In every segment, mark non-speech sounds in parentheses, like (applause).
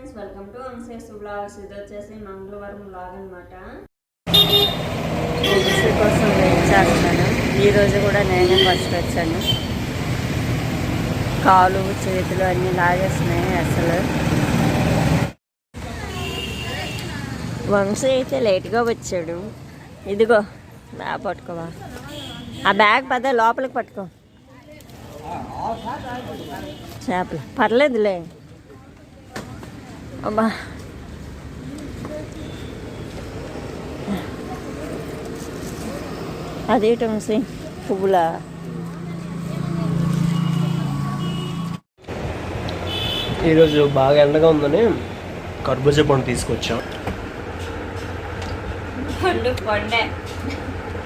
Friends welcome to అన్సేస్ blogs. ఇది వచ్చేసి మంగళవారం బ్లాగ్ అనమాట కోసం వెయిట్ చేస్తాను? ఈరోజు కూడా నేనే ఫస్ట్ వచ్చాను. కాలు చేతులు అన్నీ లాగేస్తున్నాయి అసలు. వంశీ అయితే లేట్గా వచ్చాడు. ఇదిగో బ్యాగ్ పట్టుకోవా? ఆ బ్యాగ్ పద లోపలికి పట్టుకో. చేపలు. పర్లేదులే. అబ్బా. అదేంటి వంశీ పువ్వులా? ఈరోజు బాగా ఎండగా ఉందని కర్బూజా పండు తీసుకొచ్చాం.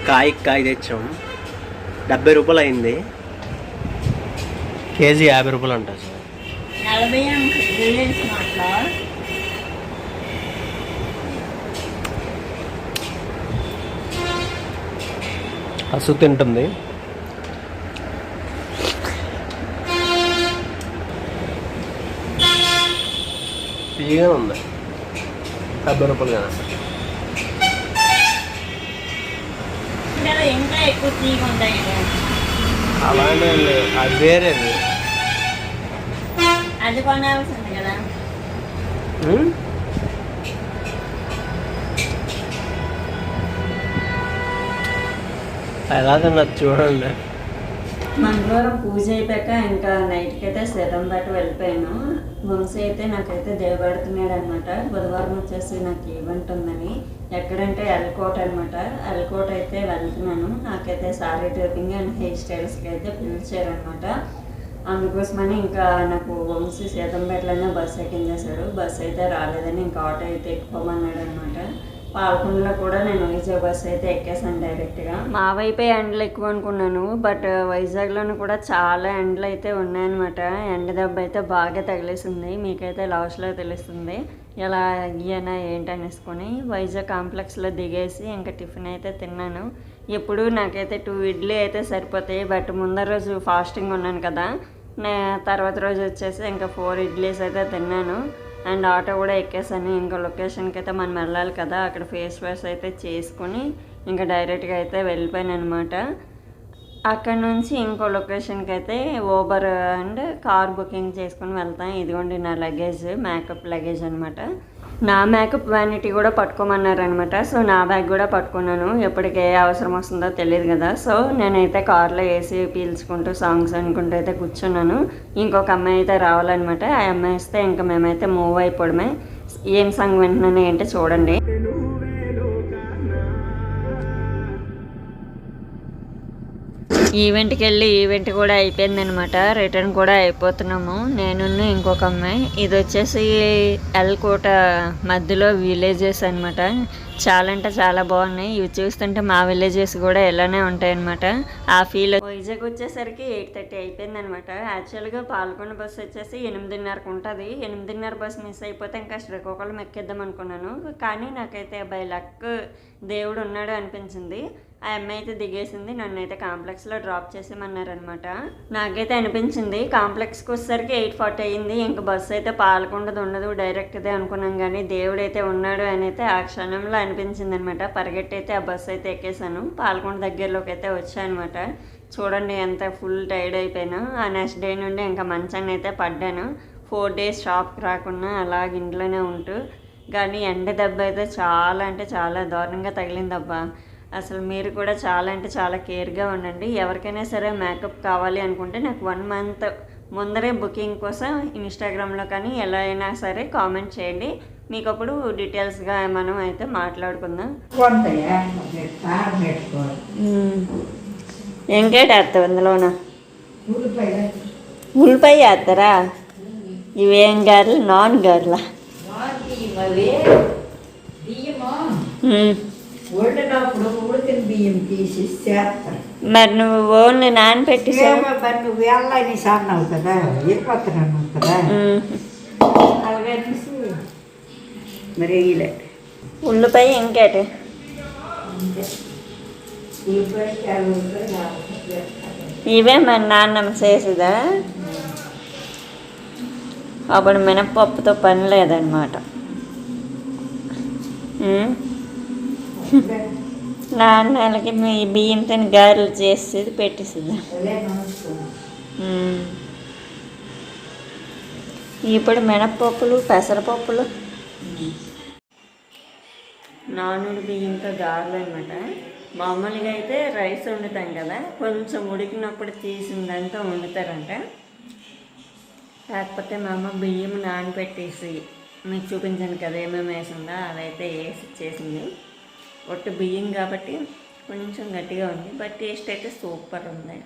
కాయ కాయ తెచ్చాం. డెబ్బై రూపాయలు అయింది. కేజీ యాభై రూపాయలు అంట అసు తింటుంది. తీయగా ఉంది. డెబ్బై రూపాయలు ఉంటాయి అలానే. అది వేరేది. అది కొనాల్సింది కదా. ఉం? చూడండి మంగళవారం పూజ అయిపోయాక ఇంకా నైట్కి అయితే శరంపేట వెళ్ళిపోయాను. వంశీ అయితే నాకైతే దేవబడుతున్నాడు అనమాట బుధవారం వచ్చేసి నాకు ఈవెంట్ ఉందని. ఎక్కడంటే ఎల్కోట అనమాట ఎల్కోట అయితే వెళ్తున్నాను. నాకైతే సారీ ట్రిప్పింగ్ అండ్ హెయిర్ స్టైల్స్కి అయితే పిలిచారనమాట అందుకోసమని ఇంకా నాకు వంశీ సీతంపేటలోనే బస్సు ఎక్కించేశాడు. బస్సు అయితే రాలేదని ఇంకా ఆటో అయితే ఎక్కువమన్నాడు అనమాట పాల్కొండలో కూడా నేను వైజాగ్ బస్ అయితే ఎక్కేసాను డైరెక్ట్గా. మా వైపే ఎండలు ఎక్కువ అనుకున్నాను బట్ వైజాగ్లోనూ కూడా చాలా ఎండలు అయితే ఉన్నాయన్నమాట. ఎండ దెబ్బ అయితే బాగా తగిలేసింది మీకైతే లాస్ట్లో తెలుస్తుంది. ఎలా అయ్యానా ఏంటనేసుకొని వైజాగ్ కాంప్లెక్స్లో దిగేసి ఇంకా టిఫిన్ అయితే తిన్నాను. ఎప్పుడు నాకైతే టూ ఇడ్లీ అయితే సరిపోతాయి బట్ ముందర రోజు ఫాస్టింగ్ ఉన్నాను కదా నే తర్వాత రోజు వచ్చేసి ఇంకా ఫోర్ ఇడ్లీస్ అయితే తిన్నాను. అండ్ ఆటో కూడా ఎక్కేసాను. ఇంకా లొకేషన్కి అయితే మనం వెళ్ళాలి కదా. అక్కడ ఫేస్ వాష్ అయితే చేసుకుని ఇంకా డైరెక్ట్గా అయితే వెళ్ళిపోయాను అనమాట అక్కడ నుంచి ఇంకో లొకేషన్కి అయితే ఓబర్ అండ్ కార్ బుకింగ్ చేసుకుని వెళ్తాం ఇదిగోండి నా లగేజ్ మేకప్ లగేజ్ అనమాట నా మేకప్ వ్యానిటీ కూడా పట్టుకోమన్నారు అనమాట సో నా బ్యాగ్ కూడా పట్టుకున్నాను. ఎప్పటికి ఏ అవసరం వస్తుందో తెలియదు కదా. సో నేనైతే కార్లో వేసి పీల్చుకుంటూ సాంగ్స్ అనుకుంటూ అయితే కూర్చున్నాను. ఇంకొక అమ్మాయి అయితే రావాలన్నమాట. ఆ అమ్మాయి వస్తే ఇంకా మేమైతే మూవ్ అయిపోవడమే. ఏం సాంగ్ వింటున్నాను ఏంటో చూడండి. ఈవెంట్కి వెళ్ళి ఈవెంట్ కూడా అయిపోయిందనమాట రిటర్న్ కూడా అయిపోతున్నాము. నేను ఇంకొక అమ్మాయి. ఇది వచ్చేసి ఎల్కోట మధ్యలో విలేజెస్ అనమాట చాలా అంటే చాలా బాగున్నాయి. ఇవి చూస్తుంటే మా విలేజెస్ కూడా ఇలానే ఉంటాయన్నమాట. ఆ ఫీల్ వైజాగ్ వచ్చేసరికి ఎయిట్ థర్టీ అయిపోయింది అనమాట యాక్చువల్గా పాల్గొన బస్సు వచ్చేసి ఎనిమిదిన్నరకు ఉంటుంది. ఎనిమిదిన్నర బస్సు మిస్ అయిపోతే ఇంకా శ్రీకాకుళం ఎక్కేద్దాం అనుకున్నాను. కానీ నాకైతే బై లక్ దేవుడు ఉన్నాడు అనిపించింది. ఆ అమ్మాయి అయితే దిగేసింది నన్ను అయితే కాంప్లెక్స్లో డ్రాప్ చేసేమన్నారనమాట నాకైతే అనిపించింది కాంప్లెక్స్కి వచ్చేసరికి ఎయిట్ ఫార్టీ అయ్యింది ఇంక బస్సు అయితే పాలకొండదు ఉండదు డైరెక్ట్దే అనుకున్నాం కానీ దేవుడైతే ఉన్నాడు అని అయితే ఆ క్షణంలో అనిపించింది అనమాట పరిగెట్టి అయితే ఆ బస్సు అయితే ఎక్కేసాను పాలకొండ దగ్గరలోకి అయితే వచ్చానమాట చూడండి ఎంత ఫుల్ టైర్డ్ అయిపోయాను. ఆ నెక్స్ట్ డే నుండి ఇంకా మంచాన్ని అయితే పడ్డాను. ఫోర్ డేస్ షాప్కి రాకుండా అలాగ ఇంట్లోనే ఉంటూ. కానీ ఎండ దెబ్బ అయితే చాలా అంటే చాలా దారుణంగా తగిలిందబ్బా. అసలు మీరు కూడా చాలా అంటే చాలా కేర్గా ఉండండి. ఎవరికైనా సరే మేకప్ కావాలి అనుకుంటే నాకు వన్ మంత్ ముందరే బుకింగ్ కోసం ఇన్స్టాగ్రామ్లో కానీ ఎలా అయినా సరే కామెంట్ చేయండి. మీకు అప్పుడు డీటెయిల్స్గా మనం అయితే మాట్లాడుకుందాం. ఇంకేటి వేస్తావు ఇందులోన? ఉల్లిపాయ వేస్తారా? ఇవేం గారెలు? నాన్ గారెలా? వండినప్పుడు ఉడికిన బియ్యం తీసి చేస్తారు మరి నువ్వు ఓన్లీ ఏమో మరి నువ్వు వెళ్ళని కదా వెళ్ళిపోతున్నాను కదా. అలాగనేసి మరి వేయలే ఉల్లిపాయ ఇంకేటి. ఇవే మరి నాన్నమ్మ చేసేదా? అప్పుడు మినప్పప్పుతో పని లేదనమాట (laughs) నాన్నలకి మీ బియ్యంతో గారెలు చేసేది పెట్టేస్తుంది ఇప్పుడు మినప్పప్పులు పెసరపప్పులు. నానుడు బియ్యంతో గారెలు అనమాట మామూలుగా అయితే రైస్ వండుతాం కదా కొంచెం ఉడికినప్పుడు తీసిందంతా వండుతారంట. కాకపోతే మా అమ్మ బియ్యం నానబెట్టేసి మీకు చూపించాను కదా ఏమేమి వేసిందో అదైతే వేసి చేసింది ఒట్టు బియ్యం కాబట్టి కొంచెం గట్టిగా ఉంది బట్ టేస్ట్ అయితే సూపర్ ఉంది.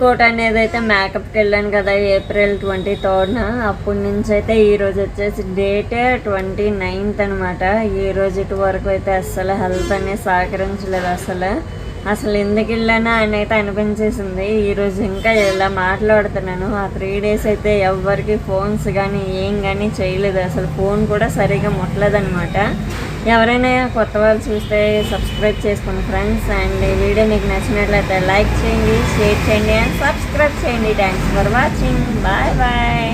కోట్ అనేది అయితే మేకప్కి వెళ్ళాను కదా ఏప్రిల్ ట్వంటీ థర్డ్న అప్పటి నుంచి అయితే ఈ రోజు వచ్చేసి డేట్ ట్వంటీ నైన్త్ అనమాట ఈ రోజు ఇటు వరకు అయితే అస్సలు హెల్త్ అనేది సహకరించలేదు అసలు. అసలు ఎందుకు వెళ్ళానా అని అయితే అనిపించేసింది. ఈరోజు ఇంకా ఇలా మాట్లాడుతున్నాను. ఆ త్రీ డేస్ అయితే ఎవ్వరికి ఫోన్స్ కానీ ఏం కానీ చేయలేదు. అసలు ఫోన్ కూడా సరిగా ముట్టలేదన్నమాట. ఎవరైనా కొత్త వాళ్ళు చూస్తే సబ్స్క్రైబ్ చేసుకోండి ఫ్రెండ్స్ అండ్ ఈ వీడియో మీకు నచ్చినట్లయితే లైక్ చేయండి షేర్ చేయండి అండ్ సబ్స్క్రైబ్ చేయండి. Thanks for watching bye bye